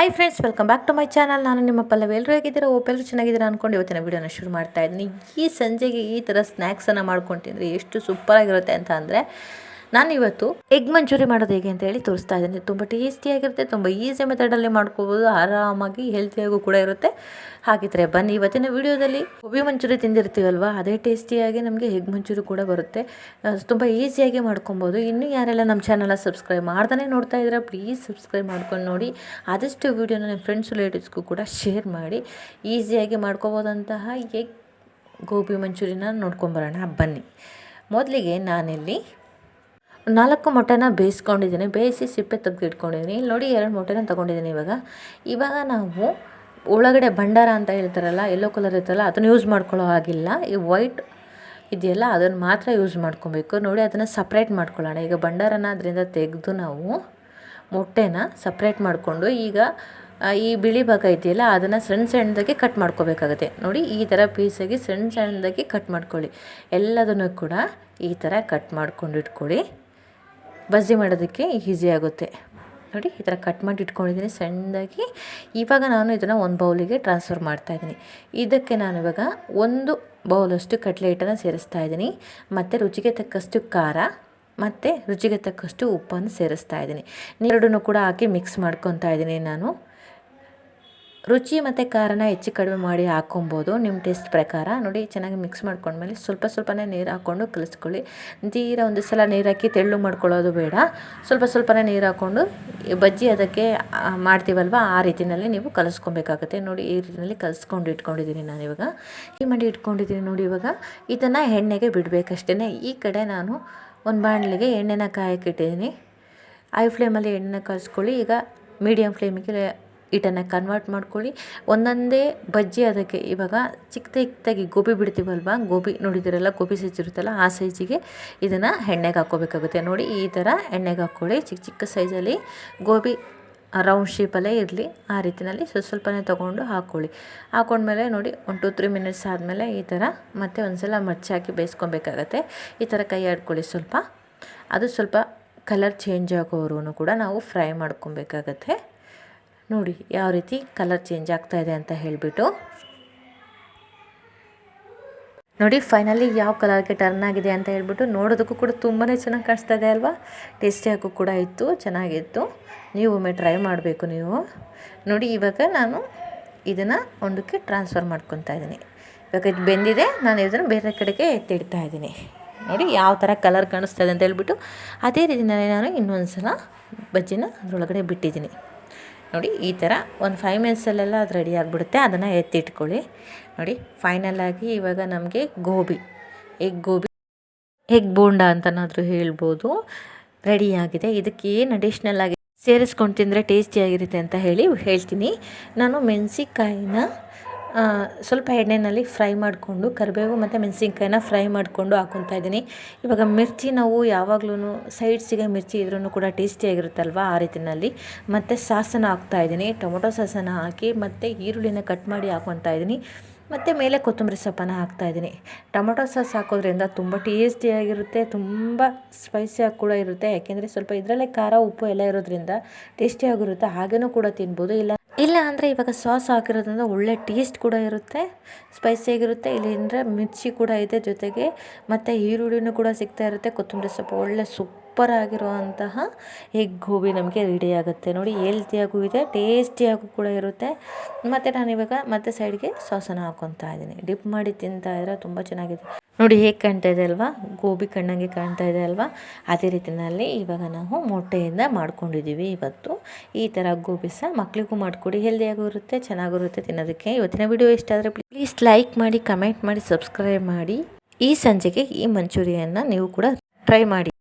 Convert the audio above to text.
Hi friends welcome back to my channel ನಾನು ನಿಮ್ಮ ಪಲ್ಲವಿ. ಎಲ್ಲರೂ ಹೇಗಿದ್ದೀರಾ? ಓಪೆಲ್ಲರೂ ಚೆನ್ನಾಗಿದ್ದೀರಾ ಅಂದ್ಕೊಂಡು ಇವತ್ತಿನ ವೀಡಿಯೋನ ಶುರು ಮಾಡ್ತಾ ಇದ್ದೀನಿ. ಈ ಸಂಜೆಗೆ ಈ ಥರ ಸ್ನ್ಯಾಕ್ಸನ್ನು ಮಾಡ್ಕೊಂಡು ತಿಂದರೆ ಎಷ್ಟು ಸೂಪರಾಗಿರುತ್ತೆ ಅಂತ ಅಂದರೆ ನಾನು ಇವತ್ತು ಎಗ್ ಮಂಚೂರಿ ಮಾಡೋದು ಹೇಗೆ ಅಂತ ಹೇಳಿ ತೋರಿಸ್ತಾ ಇದ್ದೀನಿ. ತುಂಬ ಟೇಸ್ಟಿಯಾಗಿರುತ್ತೆ ತುಂಬ ಈಸಿ ಮೆಥಡಲ್ಲಿ ಮಾಡ್ಕೋಬೋದು, ಆರಾಮಾಗಿ ಹೆಲ್ತಿಯಾಗೂ ಕೂಡ ಇರುತ್ತೆ. ಹಾಗಿದ್ರೆ ಬನ್ನಿ, ಇವತ್ತಿನ ವಿಡಿಯೋದಲ್ಲಿ ಗೋಬಿ ಮಂಚೂರಿ ತಿಂದಿರ್ತೀವಲ್ವ, ಅದೇ ಟೇಸ್ಟಿಯಾಗಿ ನಮಗೆ ಎಗ್ ಮಂಚೂರಿ ಕೂಡ ಬರುತ್ತೆ. ತುಂಬ ಈಸಿಯಾಗಿ ಮಾಡ್ಕೊಬೋದು. ಇನ್ನೂ ಯಾರೆಲ್ಲ ನಮ್ಮ ಚಾನಲ್ನ ಸಬ್ಸ್ಕ್ರೈಬ್ ಮಾಡ್ದೇ ನೋಡ್ತಾ ಇದ್ದೀರಾ ಪ್ಲೀಸ್ ಸಬ್ಸ್ಕ್ರೈಬ್ ಮಾಡ್ಕೊಂಡು ನೋಡಿ. ಆದಷ್ಟು ವೀಡಿಯೋನ ನಿಮ್ಮ ಫ್ರೆಂಡ್ಸ್ ರಿಲೇಟಿವ್ಸ್ಗೂ ಕೂಡ ಶೇರ್ ಮಾಡಿ. ಈಸಿಯಾಗಿ ಮಾಡ್ಕೋಬೋದಂತಹ ಎಗ್ ಗೋಬಿ ಮಂಚೂರಿನ ನೋಡ್ಕೊಂಬರೋಣ ಬನ್ನಿ. ಮೊದಲಿಗೆ ನಾನಿಲ್ಲಿ ನಾಲ್ಕು ಮೊಟ್ಟೆನ ಬೇಯಿಸ್ಕೊಂಡಿದ್ದೀನಿ. ಬೇಯಿಸಿ ಸಿಪ್ಪೆ ತೆಗೆದು ಇಟ್ಕೊಂಡಿದ್ದೀನಿ. ಇಲ್ಲಿ ನೋಡಿ, ಎರಡು ಮೊಟ್ಟೆನ ತೊಗೊಂಡಿದ್ದೀನಿ ಇವಾಗ. ಇವಾಗ ನಾವು ಒಳಗಡೆ ಭಂಡಾರ ಅಂತ ಹೇಳ್ತಾರಲ್ಲ ಎಲ್ಲೋ ಕಲರ್ ಇರ್ತಲ್ಲ ಅದನ್ನು ಯೂಸ್ ಮಾಡ್ಕೊಳ್ಳೋ ಹಾಗಿಲ್ಲ. ಈ ವೈಟ್ ಇದೆಯಲ್ಲ, ಅದನ್ನು ಮಾತ್ರ ಯೂಸ್ ಮಾಡ್ಕೊಬೇಕು. ನೋಡಿ, ಅದನ್ನು ಸಪ್ರೇಟ್ ಮಾಡ್ಕೊಳ್ಳೋಣ. ಈಗ ಭಂಡಾರನ ಅದರಿಂದ ತೆಗೆದು ನಾವು ಮೊಟ್ಟೆನ ಸಪ್ರೇಟ್ ಮಾಡಿಕೊಂಡು, ಈಗ ಈ ಬಿಳಿ ಭಾಗ ಇದೆಯಲ್ಲ, ಅದನ್ನು ಸಣ್ಣ ಸಣ್ಣದಾಗಿ ಕಟ್ ಮಾಡ್ಕೋಬೇಕಾಗುತ್ತೆ. ನೋಡಿ, ಈ ಥರ ಪೀಸಾಗಿ ಸಣ್ಣ ಸಣ್ಣದಾಗಿ ಕಟ್ ಮಾಡ್ಕೊಳ್ಳಿ. ಎಲ್ಲದನ್ನು ಕೂಡ ಈ ಥರ ಕಟ್ ಮಾಡ್ಕೊಂಡು ಇಟ್ಕೊಳ್ಳಿ. ಬಜ್ಜಿ ಮಾಡೋದಕ್ಕೆ ಈಸಿ ಆಗುತ್ತೆ. ನೋಡಿ, ಈ ಥರ ಕಟ್ ಮಾಡಿ ಇಟ್ಕೊಂಡಿದ್ದೀನಿ ಸಣ್ಣದಾಗಿ. ಇವಾಗ ನಾನು ಇದನ್ನು ಒಂದು ಬೌಲಿಗೆ ಟ್ರಾನ್ಸ್ಫರ್ ಮಾಡ್ತಾ ಇದ್ದೀನಿ. ಇದಕ್ಕೆ ನಾನು ಇವಾಗ ಒಂದು ಬೌಲಷ್ಟು ಕಡಲೆ ಹಿಟ್ಟನ್ನು ಸೇರಿಸ್ತಾ ಇದ್ದೀನಿ. ಮತ್ತು ರುಚಿಗೆ ತಕ್ಕಷ್ಟು ಖಾರ, ಮತ್ತು ರುಚಿಗೆ ತಕ್ಕಷ್ಟು ಉಪ್ಪನ್ನು ಸೇರಿಸ್ತಾ ಇದ್ದೀನಿ. ಎರಡನ್ನೂ ಕೂಡ ಹಾಕಿ ಮಿಕ್ಸ್ ಮಾಡ್ಕೊತಾ ಇದ್ದೀನಿ ನಾನು. ರುಚಿ ಮತ್ತು ಖಾರನ ಹೆಚ್ಚು ಕಡಿಮೆ ಮಾಡಿ ಹಾಕೊಬೋದು ನಿಮ್ಮ ಟೇಸ್ಟ್ ಪ್ರಕಾರ. ನೋಡಿ, ಚೆನ್ನಾಗಿ ಮಿಕ್ಸ್ ಮಾಡ್ಕೊಂಡ್ಮೇಲೆ ಸ್ವಲ್ಪ ಸ್ವಲ್ಪನೇ ನೀರು ಹಾಕ್ಕೊಂಡು ಕಲಿಸ್ಕೊಳ್ಳಿ. ತೀರ ಒಂದು ಸಲ ನೀರು ಹಾಕಿ ತೆಳ್ಳು ಮಾಡ್ಕೊಳ್ಳೋದು ಬೇಡ. ಸ್ವಲ್ಪ ಸ್ವಲ್ಪನೇ ನೀರು ಹಾಕ್ಕೊಂಡು ಬಜ್ಜಿ ಅದಕ್ಕೆ ಮಾಡ್ತೀವಲ್ವ? ಆ ರೀತಿಯಲ್ಲಿ ನೀವು ಕಲಿಸ್ಕೊಬೇಕಾಗುತ್ತೆ. ನೋಡಿ, ಈ ರೀತಿಯಲ್ಲಿ ಕಲಿಸ್ಕೊಂಡು ಇಟ್ಕೊಂಡಿದ್ದೀನಿ ನಾನು ಇವಾಗ ಈ ಮಾಡಿ ಇಟ್ಕೊಂಡಿದ್ದೀನಿ ನೋಡಿ ಇವಾಗ. ಇದನ್ನು ಎಣ್ಣೆಗೆ ಬಿಡಬೇಕಷ್ಟೇ ಈ ಕಡೆ ನಾನು ಒಂದು ಬಾಣಲಿಗೆ ಎಣ್ಣೆನ ಕಾಯಕ್ಕಿಟ್ಟಿದ್ದೀನಿ ಐ ಫ್ಲೇಮಲ್ಲಿ ಎಣ್ಣೆನ ಕಲಿಸ್ಕೊಳ್ಳಿ. ಈಗ ಮೀಡಿಯಮ್ ಫ್ಲೇಮಿಗೆ ಹಿಟ್ಟನ್ನು ಕನ್ವರ್ಟ್ ಮಾಡ್ಕೊಳ್ಳಿ. ಒಂದೊಂದೇ ಬಜ್ಜಿ ಅದಕ್ಕೆ ಇವಾಗ ಚಿಕ್ಕ ಚಿಕ್ಕದಾಗಿ ಗೋಬಿ ಬಿಡ್ತೀವಲ್ವ? ಗೋಬಿ ನೋಡಿದಿರಲ್ಲ, ಗೋಬಿ ಸೈಜ್ ಇರುತ್ತಲ್ಲ, ಆ ಸೈಜಿಗೆ ಇದನ್ನು ಎಣ್ಣೆಗೆ ಹಾಕ್ಕೋಬೇಕಾಗುತ್ತೆ. ನೋಡಿ, ಈ ಥರ ಎಣ್ಣೆಗೆ ಹಾಕ್ಕೊಳ್ಳಿ. ಚಿಕ್ಕ ಚಿಕ್ಕ ಸೈಜಲ್ಲಿ ಗೋಬಿ ರೌಂಡ್ ಶೇಪಲ್ಲೇ ಇರಲಿ. ಆ ರೀತಿಯಲ್ಲಿ ಸ್ವಲ್ಪ ಸ್ವಲ್ಪನೇ ತೊಗೊಂಡು ಹಾಕ್ಕೊಳ್ಳಿ. ಹಾಕ್ಕೊಂಡ್ಮೇಲೆ ನೋಡಿ ಒನ್ ಟು ತ್ರೀ ಮಿನಿಟ್ಸ್ ಆದಮೇಲೆ ಈ ಥರ ಮತ್ತೆ ಒಂದು ಸಲ ಮರ್ಚಿ ಹಾಕಿ ಬೇಯಿಸ್ಕೊಬೇಕಾಗತ್ತೆ. ಈ ಥರ ಕೈ ಆಡ್ಕೊಳ್ಳಿ ಸ್ವಲ್ಪ. ಅದು ಸ್ವಲ್ಪ ಕಲರ್ ಚೇಂಜ್ ಆಗೋವರೆಗೂ ಕೂಡ ನಾವು ಫ್ರೈ ಮಾಡ್ಕೊಬೇಕಾಗತ್ತೆ. ನೋಡಿ ಯಾವ ರೀತಿ ಕಲರ್ ಚೇಂಜ್ ಆಗ್ತಾ ಇದೆ ಅಂತ ಹೇಳಿಬಿಟ್ಟು. ನೋಡಿ, ಫೈನಲಿ ಯಾವ ಕಲರ್ಗೆ ಟರ್ನ್ ಆಗಿದೆ ಅಂತ ಹೇಳ್ಬಿಟ್ಟು ನೋಡೋದಕ್ಕೂ ಕೂಡ ತುಂಬಾ ಚೆನ್ನಾಗಿ ಕಾಣಿಸ್ತಾ ಇದೆ ಅಲ್ವಾ? ಟೇಸ್ಟಿಯಾಗೂ ಕೂಡ ಇತ್ತು, ಚೆನ್ನಾಗಿತ್ತು. ನೀವು ಒಮ್ಮೆ ಟ್ರೈ ಮಾಡಬೇಕು ನೀವು. ನೋಡಿ, ಇವಾಗ ನಾನು ಇದನ್ನು ಒಂದಕ್ಕೆ ಟ್ರಾನ್ಸ್ಫರ್ ಮಾಡ್ಕೊತಾ ಇದ್ದೀನಿ. ಇವಾಗ ಇದು ಬೆಂದಿದೆ, ನಾನು ಇದನ್ನು ಬೇರೆ ಕಡೆಗೆ ಎತ್ತಿಡ್ತಾ ಇದ್ದೀನಿ. ನೋಡಿ, ಯಾವ ಥರ ಕಲರ್ ಕಾಣಿಸ್ತಾ ಇದೆ ಅಂತ ಹೇಳ್ಬಿಟ್ಟು, ಅದೇ ರೀತಿಯಲ್ಲಿ ನಾನು ಇನ್ನೊಂದು ಸಲ ಬಜ್ಜಿನ ಅದರೊಳಗಡೆ ಬಿಟ್ಟಿದ್ದೀನಿ. ನೋಡಿ ಈ ಥರ ಒಂದು ಫೈವ್ ಮಿನಿಟ್ಸಲ್ಲೆಲ್ಲ ಅದು ರೆಡಿ ಆಗಿಬಿಡುತ್ತೆ. ಅದನ್ನು ಎತ್ತಿಟ್ಕೊಳ್ಳಿ. ನೋಡಿ ಫೈನಲ್ ಆಗಿ ಇವಾಗ ನಮಗೆ ಗೋಬಿ ಎಗ್ ಗೋಬಿ ಎಗ್ ಬೋಂಡ ಅಂತನಾದರೂ ಹೇಳ್ಬೋದು. ರೆಡಿಯಾಗಿದೆ ಇದಕ್ಕೆ ಏನು ಅಡಿಷ್ನಲ್ ಆಗಿ ಸೇರಿಸ್ಕೊಂಡು ತಿಂದರೆ ಟೇಸ್ಟಿಯಾಗಿರುತ್ತೆ ಅಂತ ಹೇಳಿ ಹೇಳ್ತೀನಿ. ನಾನು ಮೆಣಸಿನ್ಕಾಯಿನ ಆ, ಸ್ವಲ್ಪ ಎಣ್ಣೆಯಲ್ಲಿ ಫ್ರೈ ಮಾಡಿಕೊಂಡು ಕರಿಬೇವು ಮತ್ತು ಮೆಣಸಿನ್ಕಾಯಿನ ಫ್ರೈ ಮಾಡಿಕೊಂಡು ಹಾಕ್ಕೊತಾ ಇದ್ದೀನಿ. ಇವಾಗ ಮಿರ್ಚಿ ನಾವು ಯಾವಾಗ್ಲೂ ಸೈಡ್ಸಿಗೆ ಮಿರ್ಚಿ ಇದ್ರೂ ಕೂಡ ಟೇಸ್ಟಿಯಾಗಿರುತ್ತಲ್ವ ಆ ರೀತಿಯಲ್ಲಿ. ಮತ್ತು ಸಾಸನ್ನು ಹಾಕ್ತಾ ಇದ್ದೀನಿ. ಟೊಮೊಟೊ ಸಾಸನ್ನು ಹಾಕಿ ಮತ್ತು ಈರುಳ್ಳಿನ ಕಟ್ ಮಾಡಿ ಹಾಕ್ಕೊತಾ ಇದ್ದೀನಿ. ಮತ್ತು ಮೇಲೆ ಕೊತ್ತಂಬರಿ ಸೊಪ್ಪನ್ನು ಹಾಕ್ತಾ ಇದ್ದೀನಿ. ಟೊಮೊಟೊ ಸಾಸ್ ಹಾಕೋದ್ರಿಂದ ತುಂಬ ಟೇಸ್ಟಿಯಾಗಿರುತ್ತೆ ತುಂಬ ಸ್ಪೈಸಿಯಾಗಿ ಕೂಡ ಇರುತ್ತೆ. ಯಾಕೆಂದರೆ ಸ್ವಲ್ಪ ಇದರಲ್ಲೇ ಖಾರ, ಉಪ್ಪು ಎಲ್ಲ ಇರೋದ್ರಿಂದ ಟೇಸ್ಟಿಯಾಗಿರುತ್ತೆ ಹಾಗೇನೂ ಕೂಡ ತಿನ್ಬೋದು. ಇಲ್ಲ ಇಲ್ಲ ಅಂದರೆ ಇವಾಗ ಸಾಸ್ ಹಾಕಿರೋದ್ರಿಂದ ಒಳ್ಳೆ ಟೇಸ್ಟ್ ಕೂಡ ಇರುತ್ತೆ ಸ್ಪೈಸಿಯಾಗಿರುತ್ತೆ ಇಲ್ಲಿಂದರೆ ಮಿರ್ಚಿ ಕೂಡ ಇದೆ ಜೊತೆಗೆ, ಮತ್ತು ಈರುಳ್ಳಿನೂ ಕೂಡ ಸಿಗ್ತಾ ಇರುತ್ತೆ, ಕೊತ್ತಂಬರಿ ಸೊಪ್ಪು, ಒಳ್ಳೆ ಸೂಪರ್ ಆಗಿರುವಂತಹ ಎಗ್ ಗೋಬಿ ನಮಗೆ ರೆಡಿ ಆಗುತ್ತೆ ನೋಡಿ, ಹೆಲ್ತಿಯಾಗೂ ಇದೆ, ಟೇಸ್ಟಿಯಾಗೂ ಕೂಡ ಇರುತ್ತೆ. ಮತ್ತು ನಾನು ಇವಾಗ ಮತ್ತೆ ಸೈಡ್ಗೆ ಸಾಸನ್ನು ಹಾಕ್ಕೊತಾ ಇದ್ದೀನಿ. ಡಿಪ್ ಮಾಡಿ ತಿಂತಾ ಇದ್ರೆ ತುಂಬ ಚೆನ್ನಾಗಿದೆ. ನೋಡಿ, ಹೇಗೆ ಕಾಣ್ತಾ ಇದೆ ಅಲ್ವಾ? ಗೋಬಿ ಕಣ್ಣಂಗೆ ಕಾಣ್ತಾ ಇದೆ ಅಲ್ವಾ? ಅದೇ ರೀತಿಯಲ್ಲಿ ಇವಾಗ ನಾವು ಮೊಟ್ಟೆಯಿಂದ ಮಾಡ್ಕೊಂಡಿದ್ದೀವಿ ಇವತ್ತು. ಈ ಥರ ಗೋಬಿ ಸಹ ಮಕ್ಕಳಿಗೂ ಮಾಡಿಕೊಡಿ. ಹೆಲ್ದಿಯಾಗೂ ಇರುತ್ತೆ, ಚೆನ್ನಾಗೂ ಇರುತ್ತೆ ತಿನ್ನೋದಕ್ಕೆ. ಇವತ್ತಿನ ವಿಡಿಯೋ ಇಷ್ಟ ಆದರೆ ಪ್ಲೀಸ್ ಲೈಕ್ ಮಾಡಿ ಕಮೆಂಟ್ ಮಾಡಿ ಸಬ್ಸ್ಕ್ರೈಬ್ ಮಾಡಿ. ಈ ಸಂಜೆಗೆ ಈ ಮಂಚೂರಿಯನ್ನು ನೀವು ಕೂಡ ಟ್ರೈ ಮಾಡಿ.